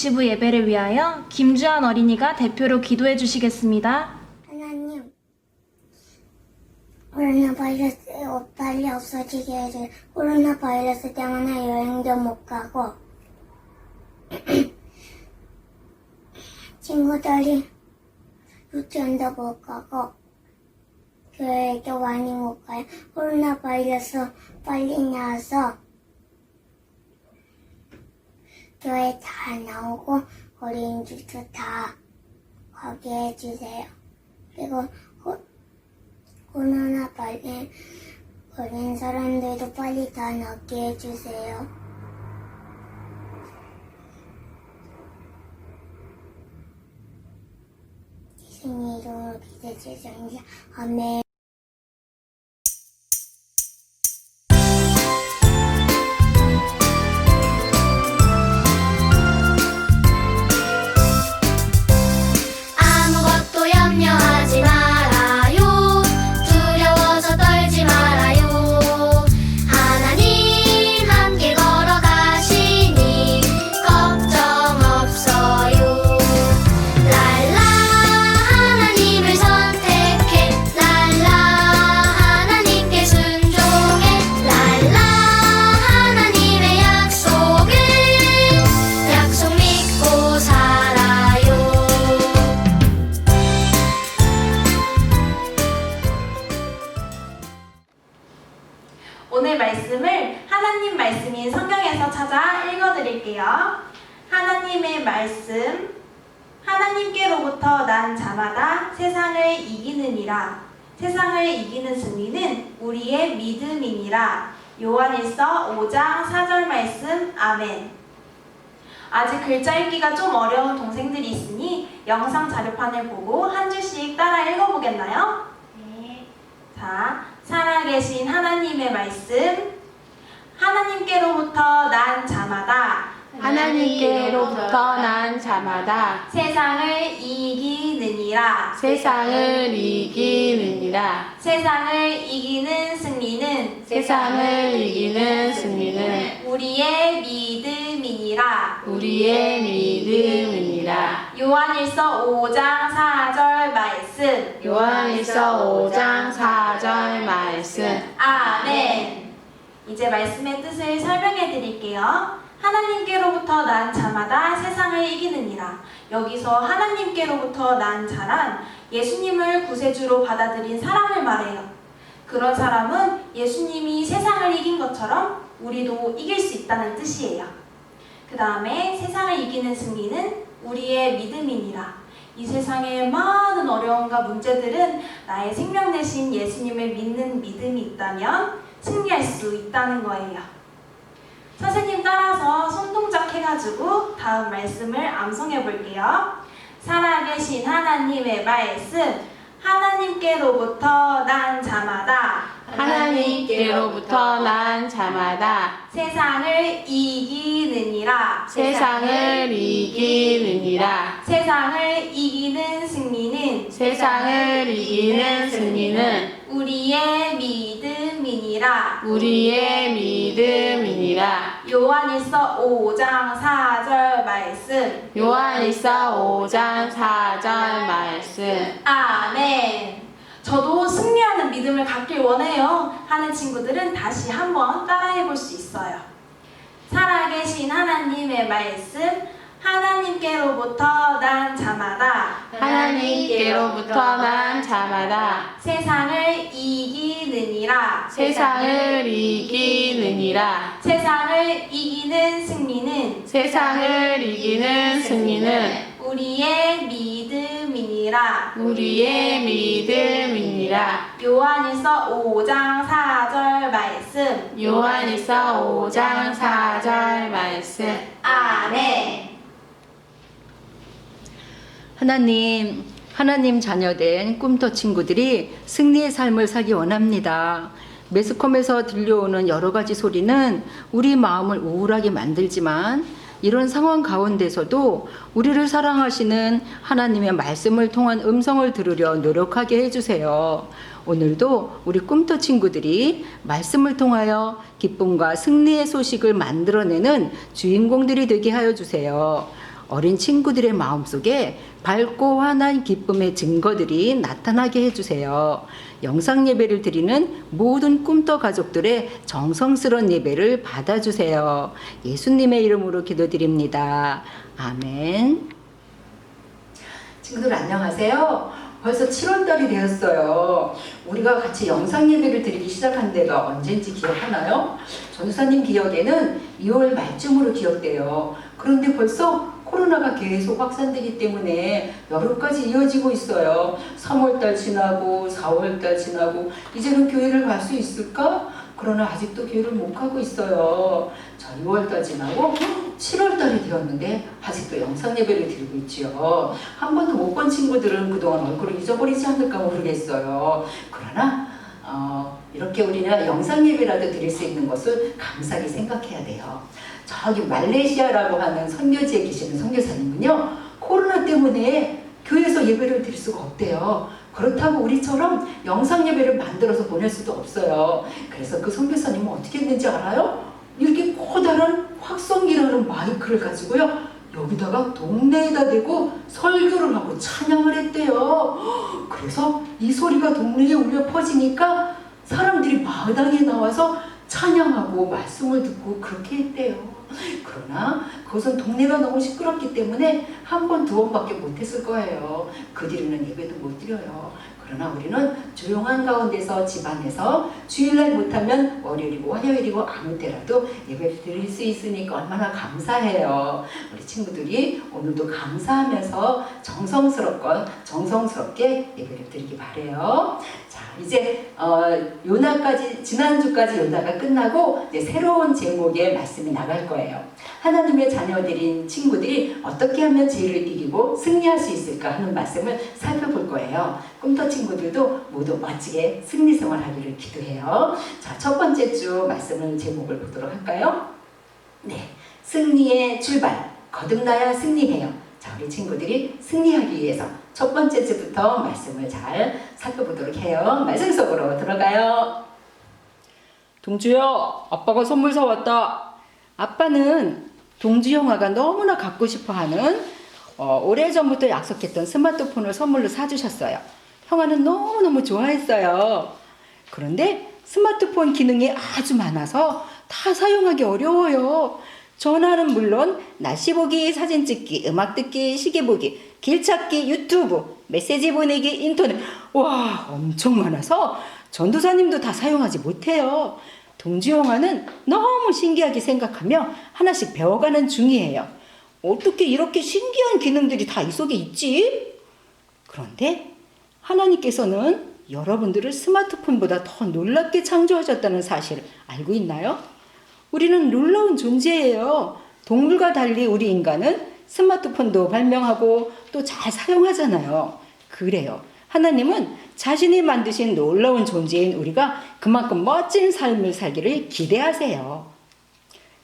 유치부 예배를 위하여 김주한 어린이가 대표로 기도해 주시겠습니다. 하나님, 코로나 바이러스 어, 빨리 없어지게 해주세요. 코로나 바이러스 때문에 여행도 못 가고, 친구들이 유치원도 못 가고, 교회도 많이 못 가요. 코로나 바이러스 빨리 나와서, 교회 다 나오고, 어린이집도 다 가게 해주세요. 그리고 코, 코로나 빨리 걸린 사람들도 빨리 다 낫게 해주세요. 예수님 이름으로 기도해주세요. 아멘. 오늘 말씀을 하나님 말씀인 성경에서 찾아 읽어드릴게요. 하나님의 말씀. 하나님께로부터 난 자마다 세상을 이기느니라. 세상을 이기는 승리는 우리의 믿음이니라. 요한일서 5장 4절 말씀. 아멘. 아직 글자 읽기가 좀 어려운 동생들이 있으니 영상 자료판을 보고 한 줄씩 따라 읽어보겠나요? 네. 자, 살아계신 하나님의 말씀. 하나님께로부터 난 자마다 하나님께로부터 난 자마다 세상을 이기느니라. 세상을 이기느니라. 세상을 이기는 승리는 세상을 이기는 승리는 우리의 믿음이니라. 우리의 믿음이니라. 요한일서 5장 4절 말씀. 요한일서 5장 4절 말씀. 아멘. 이제 말씀의 뜻을 설명해 드릴게요. 하나님께로부터 난 자마다 세상을 이기느니라. 여기서 하나님께로부터 난 자란 예수님을 구세주로 받아들인 사람을 말해요. 그런 사람은 예수님이 세상을 이긴 것처럼 우리도 이길 수 있다는 뜻이에요. 그 다음에 세상을 이기는 승리는 우리의 믿음이니라. 이 세상의 많은 어려움과 문제들은 나의 생명 대신 예수님을 믿는 믿음이 있다면 승리할 수 있다는 거예요. 선생님 따라서 손동작 해가지고 다음 말씀을 암송해 볼게요. 살아계신 하나님의 말씀, 하나님께로부터 난 자마다 하나님께로부터 난 자마다 세상을 이기느니라. 세상을 이기느니라. 세상을 이기는 승리는 세상을 이기는 승리는 우리의 믿음이니라. 우리의 믿음이니라. 요한일서 5장 4절 말씀. 요한일서 5장 4절 말씀. 아멘. 저도 승리하는 믿음을 갖길 원해요. 하는 친구들은 다시 한번 따라해 볼 수 있어요. 살아계신 하나님의 말씀, 하나님께로부터 난 자마다 하나님께로부터 난 자마다 세상을 이기느니라. 세상을 이기느니라. 세상을 이기는 승리는 세상을 이기는 승리는 우리의 믿음이니라. 우리의 믿음이니라. 요한일서 5장 4절 말씀. 요한일서 5장 4절 말씀. 아멘. 하나님, 하나님 자녀된 꿈터 친구들이 승리의 삶을 살기 원합니다. 매스컴에서 들려오는 여러 가지 소리는 우리 마음을 우울하게 만들지만 이런 상황 가운데서도 우리를 사랑하시는 하나님의 말씀을 통한 음성을 들으려 노력하게 해주세요. 오늘도 우리 꿈터 친구들이 말씀을 통하여 기쁨과 승리의 소식을 만들어내는 주인공들이 되게 하여 주세요. 어린 친구들의 마음속에 밝고 환한 기쁨의 증거들이 나타나게 해주세요. 영상 예배를 드리는 모든 꿈터 가족들의 정성스러운 예배를 받아주세요. 예수님의 이름으로 기도드립니다. 아멘. 친구들 안녕하세요. 벌써 7월달이 되었어요. 우리가 같이 영상 예배를 드리기 시작한 데가 언젠지 기억하나요? 전우사님 기억에는 2월 말쯤으로 기억돼요. 그런데 벌써 코로나가 계속 확산되기 때문에 여름까지 이어지고 있어요. 3월달 지나고 4월달 지나고 이제는 교회를 갈 수 있을까? 그러나 아직도 교회를 못 가고 있어요. 자, 6월달 지나고 7월달이 되었는데 아직도 영상 예배를 드리고 있지요. 한 번도 못 본 친구들은 그동안 얼굴을 잊어버리지 않을까 모르겠어요. 그러나 어, 이렇게 우리는 영상 예배라도 드릴 수 있는 것을 감사하게 생각해야 돼요. 저기 말레이시아라고 하는 선교지에 계시는 선교사님은요 코로나 때문에 교회에서 예배를 드릴 수가 없대요. 그렇다고 우리처럼 영상 예배를 만들어서 보낼 수도 없어요. 그래서 그 선교사님은 어떻게 했는지 알아요? 이렇게 커다란 확성기라는 마이크를 가지고요. 여기다가 동네에다 대고 설교를 하고 찬양을 했대요. 그래서 이 소리가 동네에 울려 퍼지니까 사람들이 마당에 나와서 찬양하고 말씀을 듣고 그렇게 했대요. 그러나 그것은 동네가 너무 시끄럽기 때문에 한 번, 두 번밖에 못했을 거예요. 그 뒤로는 예배도 못 드려요. 그러나 우리는 조용한 가운데서 집안에서 주일날 못하면 월요일이고 화요일이고 아무 때라도 예배를 드릴 수 있으니까 얼마나 감사해요. 우리 친구들이 오늘도 감사하면서 정성스럽고 정성스럽게 예배를 드리기 바래요. 자, 이제 어, 요나까지 지난주까지 요나가 끝나고 이제 새로운 제목의 말씀이 나갈 거예요. 하나님의 자녀들인 친구들이 어떻게 하면 죄를 이기고 승리할 수 있을까 하는 말씀을 살펴볼 거예요. 꿈터 친 구들도 모두 멋지게 승리 생활 하기를 기도해요. 자, 첫 번째 주 말씀을 제목을 보도록 할까요? 네, 승리의 출발. 거듭나야 승리해요. 자, 우리 친구들이 승리하기 위해서 첫 번째 주부터 말씀을 잘 살펴보도록 해요. 말씀 속으로 들어가요. 동주야, 아빠가 선물 사왔다. 아빠는 동주 형아가 너무나 갖고 싶어 하는 어, 오래전부터 약속했던 스마트폰을 선물로 사주셨어요. 형아는 너무너무 좋아했어요. 그런데 스마트폰 기능이 아주 많아서 다 사용하기 어려워요. 전화는 물론 날씨 보기, 사진 찍기, 음악 듣기, 시계 보기, 길 찾기, 유튜브, 메시지 보내기, 인터넷. 와, 엄청 많아서 전도사님도 다 사용하지 못해요. 동주 영화는 너무 신기하게 생각하며 하나씩 배워가는 중이에요. 어떻게 이렇게 신기한 기능들이 다 이 속에 있지? 그런데 하나님께서는 여러분들을 스마트폰보다 더 놀랍게 창조하셨다는 사실을 알고 있나요? 우리는 놀라운 존재예요. 동물과 달리 우리 인간은 스마트폰도 발명하고 또 잘 사용하잖아요. 그래요. 하나님은 자신이 만드신 놀라운 존재인 우리가 그만큼 멋진 삶을 살기를 기대하세요.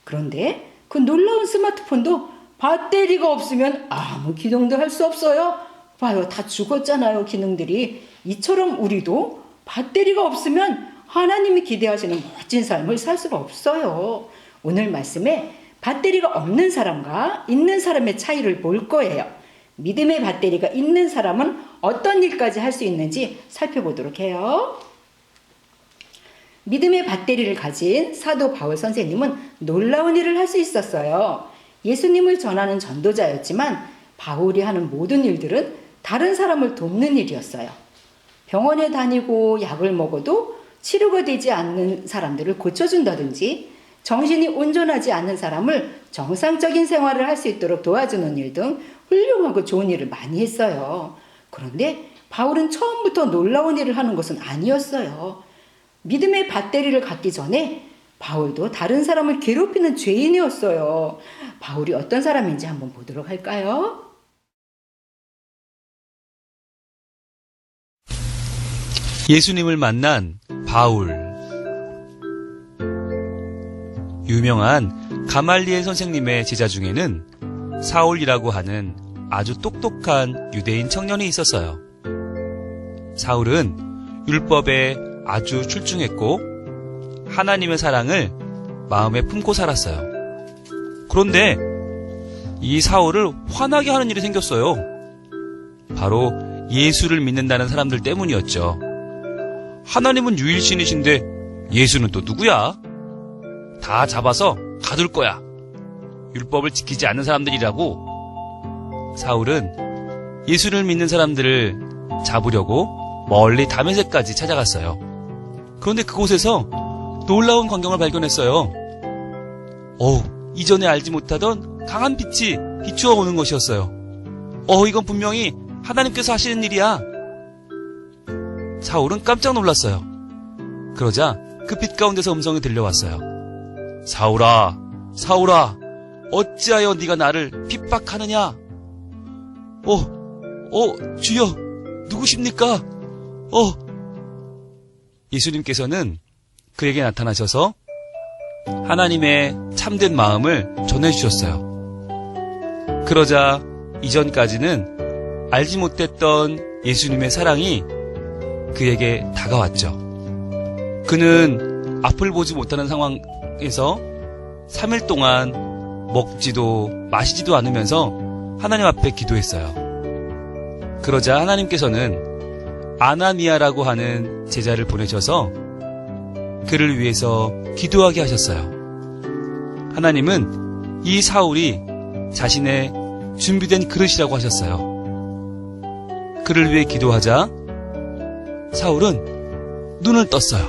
그런데 그 놀라운 스마트폰도 배터리가 없으면 아무 기능도 할 수 없어요. 봐요. 다 죽었잖아요. 기능들이. 이처럼 우리도 배터리가 없으면 하나님이 기대하시는 멋진 삶을 살 수가 없어요. 오늘 말씀에 배터리가 없는 사람과 있는 사람의 차이를 볼 거예요. 믿음의 배터리가 있는 사람은 어떤 일까지 할 수 있는지 살펴보도록 해요. 믿음의 배터리를 가진 사도 바울 선생님은 놀라운 일을 할 수 있었어요. 예수님을 전하는 전도자였지만 바울이 하는 모든 일들은 다른 사람을 돕는 일이었어요. 병원에 다니고 약을 먹어도 치료가 되지 않는 사람들을 고쳐준다든지 정신이 온전하지 않은 사람을 정상적인 생활을 할 수 있도록 도와주는 일 등 훌륭하고 좋은 일을 많이 했어요. 그런데 바울은 처음부터 놀라운 일을 하는 것은 아니었어요. 믿음의 배터리를 갖기 전에 바울도 다른 사람을 괴롭히는 죄인이었어요. 바울이 어떤 사람인지 한번 보도록 할까요? 예수님을 만난 바울. 유명한 가말리엘 선생님의 제자 중에는 사울이라고 하는 아주 똑똑한 유대인 청년이 있었어요. 사울은 율법에 아주 출중했고 하나님의 사랑을 마음에 품고 살았어요. 그런데 이 사울을 화나게 하는 일이 생겼어요. 바로 예수를 믿는다는 사람들 때문이었죠. 하나님은 유일신이신데 예수는 또 누구야? 다 잡아서 가둘 거야. 율법을 지키지 않는 사람들이라고. 사울은 예수를 믿는 사람들을 잡으려고 멀리 다메섹까지 찾아갔어요. 그런데 그곳에서 놀라운 광경을 발견했어요. 어우, 이전에 알지 못하던 강한 빛이 비추어 오는 것이었어요. 어, 이건 분명히 하나님께서 하시는 일이야. 사울은 깜짝 놀랐어요. 그러자 그 빛 가운데서 음성이 들려왔어요. 사울아, 사울아, 어찌하여 네가 나를 핍박하느냐? 어, 어, 주여, 누구십니까? 어. 예수님께서는 그에게 나타나셔서 하나님의 참된 마음을 전해주셨어요. 그러자 이전까지는 알지 못했던 예수님의 사랑이 그에게 다가왔죠. 그는 앞을 보지 못하는 상황에서 3일 동안 먹지도 마시지도 않으면서 하나님 앞에 기도했어요. 그러자 하나님께서는 아나니아라고 하는 제자를 보내셔서 그를 위해서 기도하게 하셨어요. 하나님은 이 사울이 자신의 준비된 그릇이라고 하셨어요. 그를 위해 기도하자 사울은 눈을 떴어요.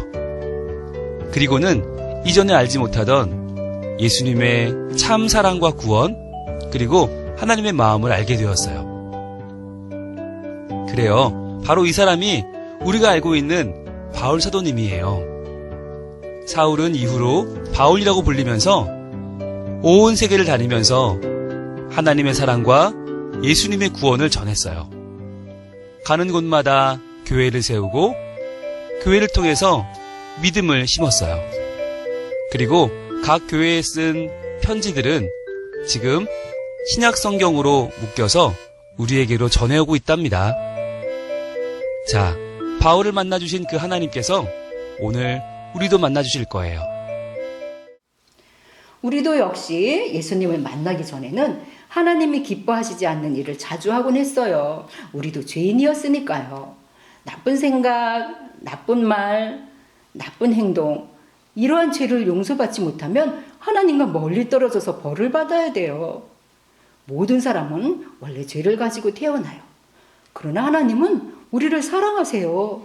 그리고는 이전에 알지 못하던 예수님의 참 사랑과 구원, 그리고 하나님의 마음을 알게 되었어요. 그래요. 바로 이 사람이 우리가 알고 있는 바울 사도님이에요. 사울은 이후로 바울이라고 불리면서 온 세계를 다니면서 하나님의 사랑과 예수님의 구원을 전했어요. 가는 곳마다 교회를 세우고 교회를 통해서 믿음을 심었어요. 그리고 각 교회에 쓴 편지들은 지금 신약 성경으로 묶여서 우리에게로 전해오고 있답니다. 자, 바울을 만나주신 그 하나님께서 오늘 우리도 만나주실 거예요. 우리도 역시 예수님을 만나기 전에는 하나님이 기뻐하시지 않는 일을 자주 하곤 했어요. 우리도 죄인이었으니까요. 나쁜 생각, 나쁜 말, 나쁜 행동, 이러한 죄를 용서받지 못하면 하나님과 멀리 떨어져서 벌을 받아야 돼요. 모든 사람은 원래 죄를 가지고 태어나요. 그러나 하나님은 우리를 사랑하세요.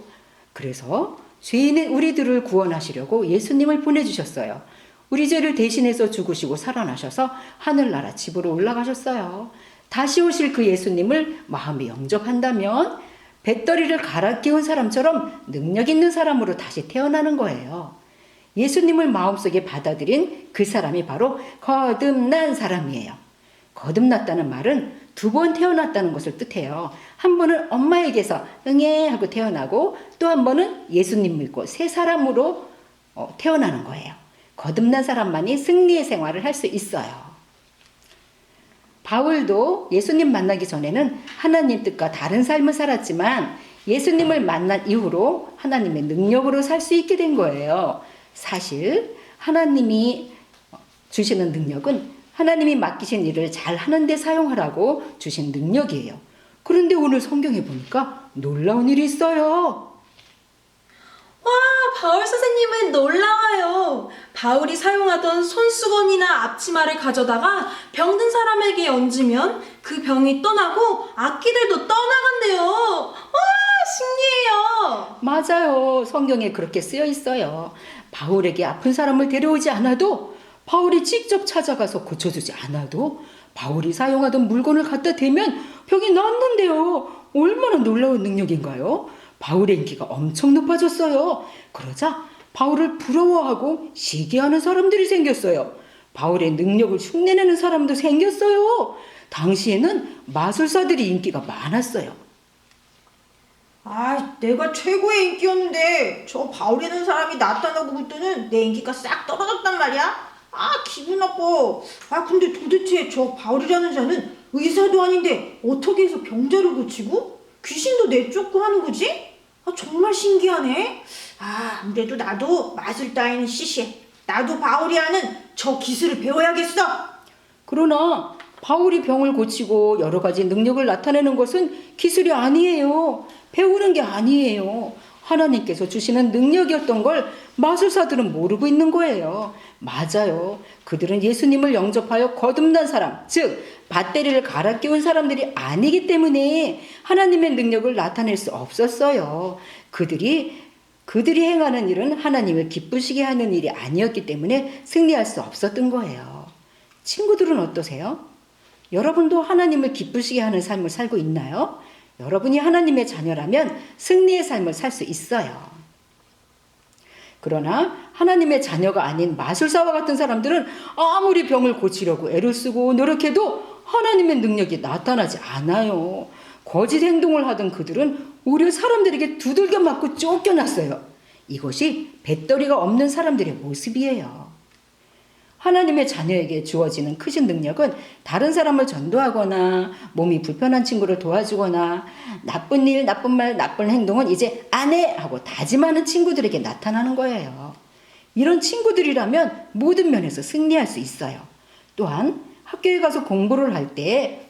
그래서 죄인의 우리들을 구원하시려고 예수님을 보내주셨어요. 우리 죄를 대신해서 죽으시고 살아나셔서 하늘나라 집으로 올라가셨어요. 다시 오실 그 예수님을 마음에 영접한다면 배터리를 갈아 끼운 사람처럼 능력 있는 사람으로 다시 태어나는 거예요. 예수님을 마음속에 받아들인 그 사람이 바로 거듭난 사람이에요. 거듭났다는 말은 두 번 태어났다는 것을 뜻해요. 한 번은 엄마에게서 응애 하고 태어나고 또 한 번은 예수님 믿고 새 사람으로 어, 태어나는 거예요. 거듭난 사람만이 승리의 생활을 할 수 있어요. 바울도 예수님 만나기 전에는 하나님 뜻과 다른 삶을 살았지만 예수님을 만난 이후로 하나님의 능력으로 살 수 있게 된 거예요. 사실 하나님이 주시는 능력은 하나님이 맡기신 일을 잘 하는데 사용하라고 주신 능력이에요. 그런데 오늘 성경에 보니까 놀라운 일이 있어요. 와, 바울 선생님은 놀라워요. 바울이 사용하던 손수건이나 앞치마를 가져다가 병든 사람에게 얹으면 그 병이 떠나고 악기들도 떠나간대요. 와, 신기해요. 맞아요. 성경에 그렇게 쓰여 있어요. 바울에게 아픈 사람을 데려오지 않아도 바울이 직접 찾아가서 고쳐주지 않아도 바울이 사용하던 물건을 갖다 대면 병이 낫는데요. 얼마나 놀라운 능력인가요? 바울의 인기가 엄청 높아졌어요. 그러자 바울을 부러워하고 시기하는 사람들이 생겼어요. 바울의 능력을 흉내내는 사람도 생겼어요. 당시에는 마술사들이 인기가 많았어요. 아, 내가 최고의 인기였는데 저 바울이라는 사람이 나타나고부터는 내 인기가 싹 떨어졌단 말이야. 아, 기분 나빠. 아, 근데 도대체 저 바울이라는 자는 의사도 아닌데 어떻게 해서 병자를 고치고 귀신도 내쫓고 하는 거지? 아, 정말 신기하네. 아, 아무래도 나도 마술 따위는 시시해. 나도 하는 저 기술을 배워야겠어. 그러나 바울이 병을 고치고 여러 가지 능력을 나타내는 것은 기술이 아니에요. 배우는 게 아니에요. 하나님께서 주시는 능력이었던 걸 마술사들은 모르고 있는 거예요. 맞아요. 그들은 예수님을 영접하여 거듭난 사람, 즉, 밧데리를 갈아 끼운 사람들이 아니기 때문에 하나님의 능력을 나타낼 수 없었어요. 그들이 그들이 행하는 일은 하나님을 기쁘시게 하는 일이 아니었기 때문에 승리할 수 없었던 거예요. 친구들은 어떠세요? 여러분도 하나님을 기쁘시게 하는 삶을 살고 있나요? 여러분이 하나님의 자녀라면 승리의 삶을 살 수 있어요. 그러나 하나님의 자녀가 아닌 마술사와 같은 사람들은 아무리 병을 고치려고 애를 쓰고 노력해도 하나님의 능력이 나타나지 않아요. 거짓 행동을 하던 그들은 오히려 사람들에게 두들겨 맞고 쫓겨났어요. 이것이 배터리가 없는 사람들의 모습이에요. 하나님의 자녀에게 주어지는 크신 능력은 다른 사람을 전도하거나 몸이 불편한 친구를 도와주거나 나쁜 일, 나쁜 말, 나쁜 행동은 이제 안 해! 하고 다짐하는 친구들에게 나타나는 거예요. 이런 친구들이라면 모든 면에서 승리할 수 있어요. 또한 학교에 가서 공부를 할때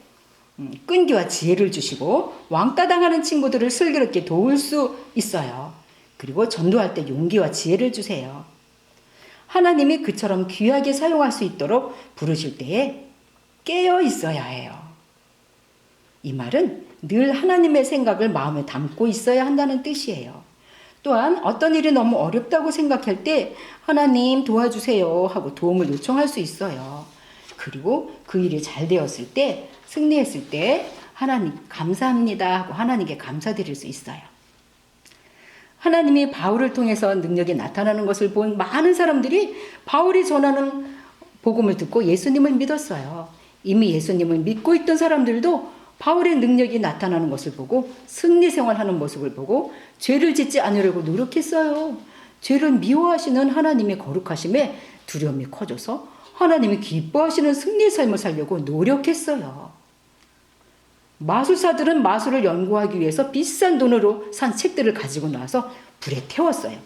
음, 끈기와 지혜를 주시고 왕따 당하는 친구들을 슬기롭게 도울 수 있어요. 그리고 전도할 때 용기와 지혜를 주세요. 하나님이 그처럼 귀하게 사용할 수 있도록 부르실 때에 깨어 있어야 해요. 이 말은 늘 하나님의 생각을 마음에 담고 있어야 한다는 뜻이에요. 또한 어떤 일이 너무 어렵다고 생각할 때 하나님 도와주세요 하고 도움을 요청할 수 있어요. 그리고 그 일이 잘 되었을 때 승리했을 때 하나님 감사합니다 하고 하나님께 감사드릴 수 있어요. 하나님이 바울을 통해서 능력이 나타나는 것을 본 많은 사람들이 바울이 전하는 복음을 듣고 예수님을 믿었어요. 이미 예수님을 믿고 있던 사람들도 바울의 능력이 나타나는 것을 보고 승리 생활하는 모습을 보고 죄를 짓지 않으려고 노력했어요. 죄를 미워하시는 하나님의 거룩하심에 두려움이 커져서 하나님이 기뻐하시는 승리의 삶을 살려고 노력했어요. 마술사들은 마술을 연구하기 위해서 비싼 돈으로 산 책들을 가지고 나와서 불에 태웠어요.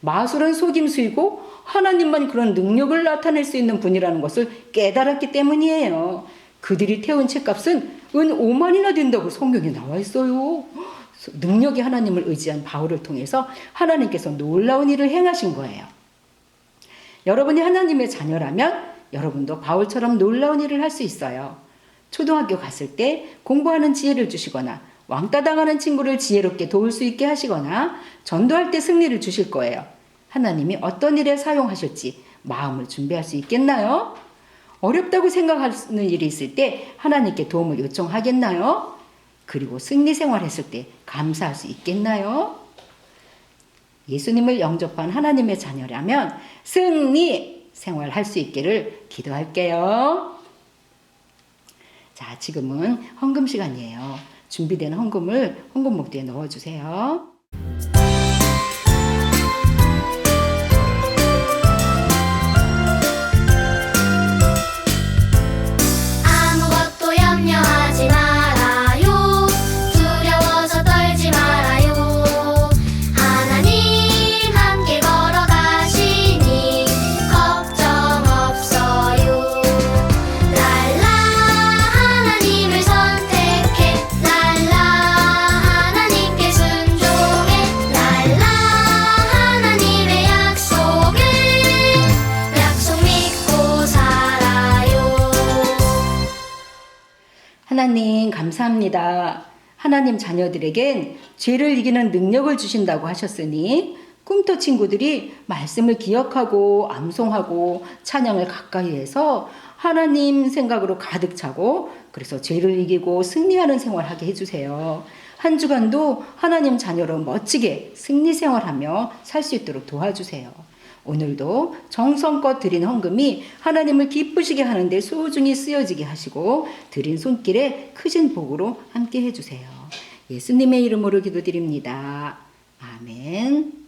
마술은 속임수이고 하나님만 그런 능력을 나타낼 수 있는 분이라는 것을 깨달았기 때문이에요. 그들이 태운 책값은 은 5만이나 된다고 성경에 나와 있어요. 능력이 하나님을 의지한 바울을 통해서 하나님께서 놀라운 일을 행하신 거예요. 여러분이 하나님의 자녀라면 여러분도 바울처럼 놀라운 일을 할 수 있어요. 초등학교 갔을 때 공부하는 지혜를 주시거나 왕따 당하는 친구를 지혜롭게 도울 수 있게 하시거나 전도할 때 승리를 주실 거예요. 하나님이 어떤 일에 사용하실지 마음을 준비할 수 있겠나요? 어렵다고 생각하는 일이 있을 때 하나님께 도움을 요청하겠나요? 그리고 승리 생활했을 때 감사할 수 있겠나요? 예수님을 영접한 하나님의 자녀라면 승리 생활할 수 있기를 기도할게요. 자, 지금은 헌금 시간이에요. 준비된 헌금을 헌금 목대에 넣어주세요. 하나님 자녀들에겐 죄를 이기는 능력을 주신다고 하셨으니 꿈터 친구들이 말씀을 기억하고 암송하고 찬양을 가까이 해서 하나님 생각으로 가득 차고 그래서 죄를 이기고 승리하는 생활하게 해주세요. 한 주간도 하나님 자녀로 멋지게 승리 생활하며 살 수 있도록 도와주세요. 오늘도 정성껏 드린 헌금이 하나님을 기쁘시게 하는데 소중히 쓰여지게 하시고 드린 손길에 크신 복으로 함께 해주세요. 예수님의 이름으로 기도드립니다. 아멘.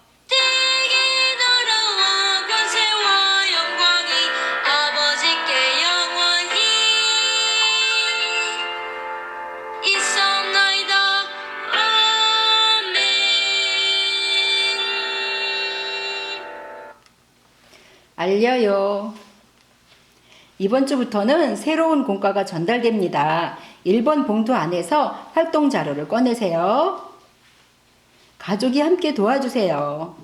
알려요. 이번 주부터는 새로운 공과가 전달됩니다. 1번 봉투 안에서 활동 자료를 꺼내세요. 가족이 함께 도와주세요.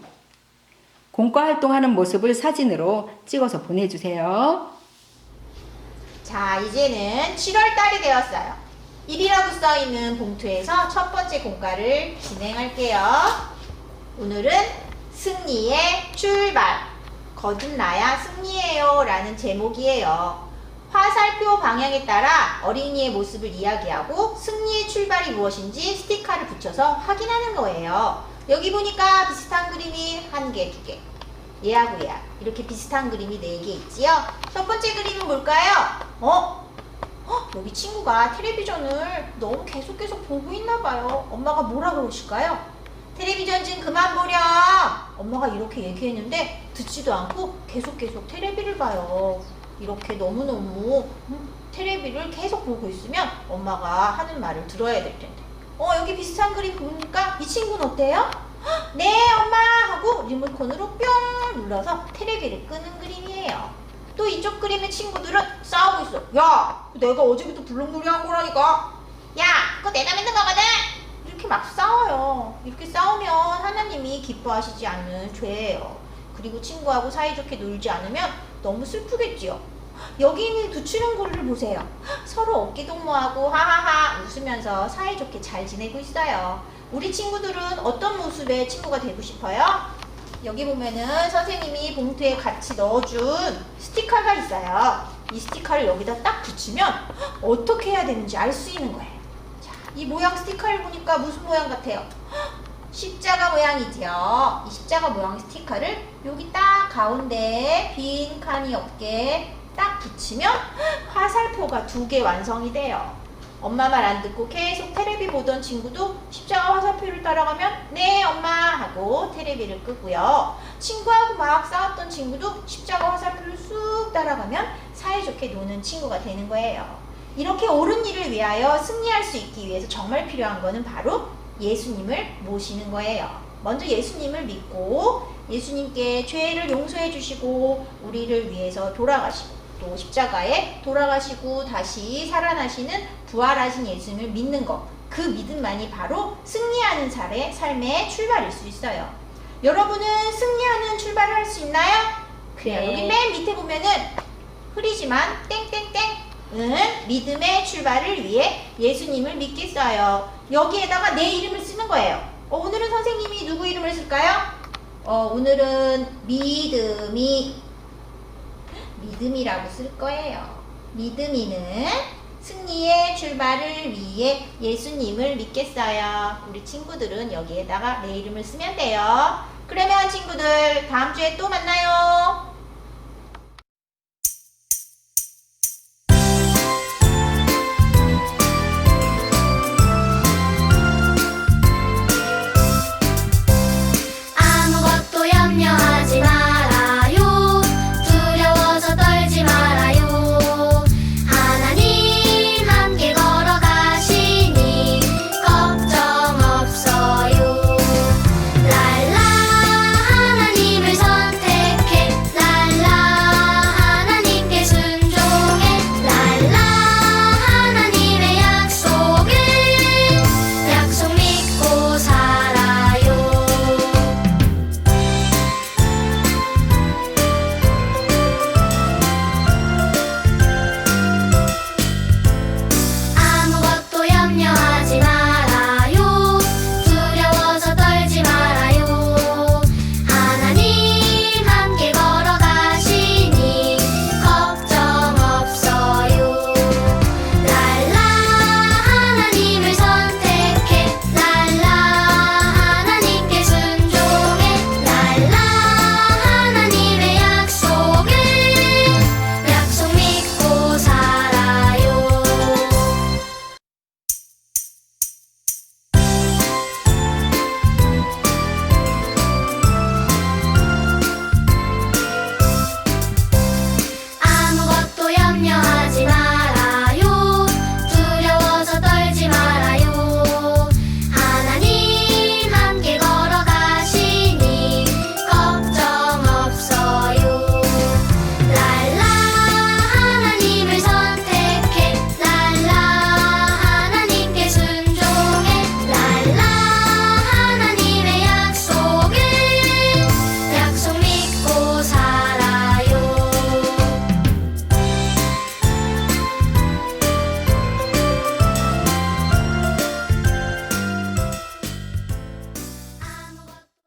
공과 활동하는 모습을 사진으로 찍어서 보내주세요. 자, 이제는 7월 달이 되었어요. 1이라고 써 있는 봉투에서 첫 번째 공과를 진행할게요. 오늘은 승리의 출발. 거듭나야 승리해요. 라는 제목이에요. 화살표 방향에 따라 어린이의 모습을 이야기하고 승리의 출발이 무엇인지 스티커를 붙여서 확인하는 거예요. 여기 보니까 비슷한 그림이 한 개, 두 개. 얘하고 얘 이렇게 비슷한 그림이 네 개 있지요. 첫 번째 그림은 뭘까요? 어? 어? 여기 친구가 텔레비전을 너무 계속 계속 보고 있나 봐요. 엄마가 뭐라 그러실까요? 텔레비전 좀 그만 보렴. 엄마가 이렇게 얘기했는데 듣지도 않고 계속 계속 텔레비를 봐요. 이렇게 너무너무 음, 텔레비를 계속 보고 있으면 엄마가 하는 말을 들어야 될 텐데. 어, 여기 비슷한 그림 보니까 이 친구는 어때요? 헉, 네, 엄마! 하고 리모컨으로 뿅 눌러서 텔레비를 끄는 그림이에요. 또 이쪽 그림의 친구들은 싸우고 있어. 야, 내가 어제부터 불렁놀이 한 거라니까. 야, 그거 내가 만든 거거든. 이렇게 막 싸워요. 이렇게 싸우면 하나님이 기뻐하시지 않는 죄예요. 그리고 친구하고 사이좋게 놀지 않으면 너무 슬프겠지요. 여기 있는 두 친구를 보세요. 서로 어깨동무하고 하하하 웃으면서 사이좋게 잘 지내고 있어요. 우리 친구들은 어떤 모습의 친구가 되고 싶어요? 여기 보면은 선생님이 봉투에 같이 넣어준 스티커가 있어요. 이 스티커를 여기다 딱 붙이면 어떻게 해야 되는지 알 수 있는 거예요. 자, 이 모양 스티커를 보니까 무슨 모양 같아요? 십자가 모양이죠. 이 십자가 모양 스티커를 여기 딱 가운데 빈 칸이 없게 딱 붙이면 화살표가 두 개 완성이 돼요. 엄마 말 안 듣고 계속 테레비 보던 친구도 십자가 화살표를 따라가면 네 엄마 하고 테레비를 끄고요. 친구하고 막 싸웠던 친구도 십자가 화살표를 쑥 따라가면 사이좋게 노는 친구가 되는 거예요. 이렇게 옳은 일을 위하여 승리할 수 있기 위해서 정말 필요한 거는 바로 예수님을 모시는 거예요. 먼저 예수님을 믿고 예수님께 죄를 용서해 주시고 우리를 위해서 돌아가시고 또 십자가에 돌아가시고 다시 살아나시는 부활하신 예수님을 믿는 것. 그 믿음만이 바로 승리하는 삶의, 삶의 출발일 수 있어요. 여러분은 승리하는 출발을 할 수 있나요? 그래요. 네. 여기 맨 밑에 보면은 흐리지만 땡땡땡 은 믿음의 출발을 위해 예수님을 믿겠어요. 여기에다가 내 이름을 쓰는 거예요. 어, 오늘은 선생님이 누구 이름을 쓸까요? 어, 오늘은 믿음이 믿음이라고 쓸 거예요. 믿음이는 승리의 출발을 위해 예수님을 믿겠어요. 우리 친구들은 여기에다가 내 이름을 쓰면 돼요. 그러면 친구들 다음 주에 또 만나요.